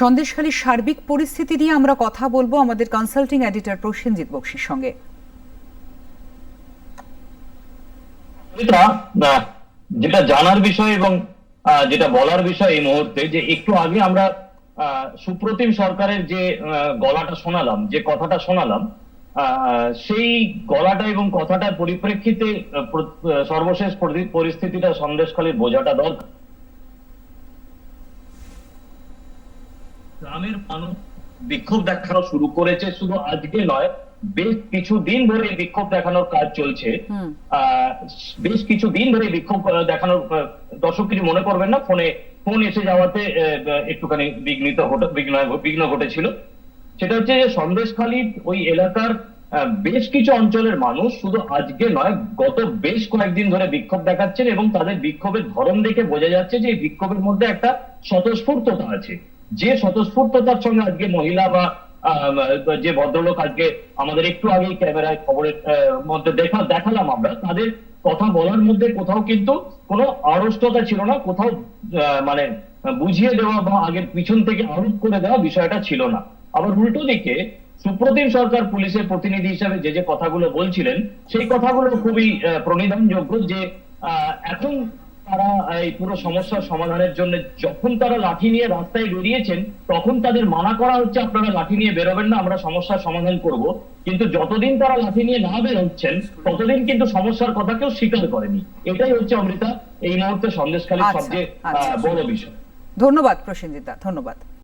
সন্দেশখালীর সার্বিক পরিস্থিতি নিয়ে আমরা কথা বলব আমাদের কনসাল্টিং এডিটর প্রসেনজিৎ বক্সির সঙ্গে। যেটা জানার বিষয় এবং যেটা বলার বিষয় এই মুহূর্তে যে একটু আগে আমরা সুপ্রতিম সরকারের যে গলাটা শোনালাম, যে কথাটা শোনালাম সেই গলাটা এবং কথাটার পরিপ্রেক্ষিতে সর্বশেষ পরিস্থিতিটা সন্দেশখালীর বোঝাটা দরকার। গ্রামের মানুষ বিক্ষোভ দেখানো শুরু করেছে। শুধু আজকে নয় বেশ কিছু দিন ধরে বিক্ষোভ দেখানোর কাজ চলছে। বেশ কিছু দিন ধরে বিক্ষোভ দেখানোর দর্শক কিছু মনে করবেন না ফোনে ফোন এসে যাওয়াতে একটুখানি বিঘ্নিত বিঘ্ন বিঘ্ন ঘটেছিল। সেটা হচ্ছে যে সন্দেশখালী ওই এলাকার বেশ কিছু অঞ্চলের মানুষ শুধু আজকে নয় গত বেশ কয়েকদিন ধরে বিক্ষোভ দেখাচ্ছেন এবং তাদের বিক্ষোভের ধরন দেখে বোঝা যাচ্ছে যে এই বিক্ষোভের মধ্যে একটা স্বতঃস্ফূর্ততা আছে। যে স্বতঃস্ফূর্ততার সঙ্গে আজকে মহিলা বা যে ভদ্রলোক আজকে আমাদের একটু আগেই ক্যামেরায় খবরের মধ্যে দেখা, দেখালাম আমরা, তাদের কথা বলার মধ্যে কোথাও কিন্তু কোনো আড়ষ্টতা ছিল না, কোথাও মানে বুঝিয়ে দেওয়া বা আগের পিছন থেকে আরোপ করে দেওয়া বিষয়টা ছিল না। আবার উল্টো দিকে সুপ্রতিম সরকার পুলিশের প্রতিনিধি হিসাবে যে যে কথাগুলো বলছিলেন, সেই কথাগুলো খুবই প্রণিধানযোগ্য যে এখন তারা এই পুরো সমস্যার সমাধানের জন্য যখন তারা লাঠি নিয়ে রাস্তায় বেরিয়েছেন তখন তাদের মানা করা হচ্ছে আপনারা লাঠি নিয়ে বেরোবেন না আমরা সমস্যার সমাধান করব। কিন্তু যতদিন তারা লাঠি নিয়ে না বেরোচ্ছেন ততদিন কিন্তু সমস্যার কথা কেউ স্বীকার করেনি। এটাই হচ্ছে অমৃতা এই মুহূর্তে সন্দেশখালীর আচ্ছা, সবচেয়ে আহ, আচ্ছা। বড় বিষয়। ধন্যবাদ প্রসেনজিতা ধন্যবাদ।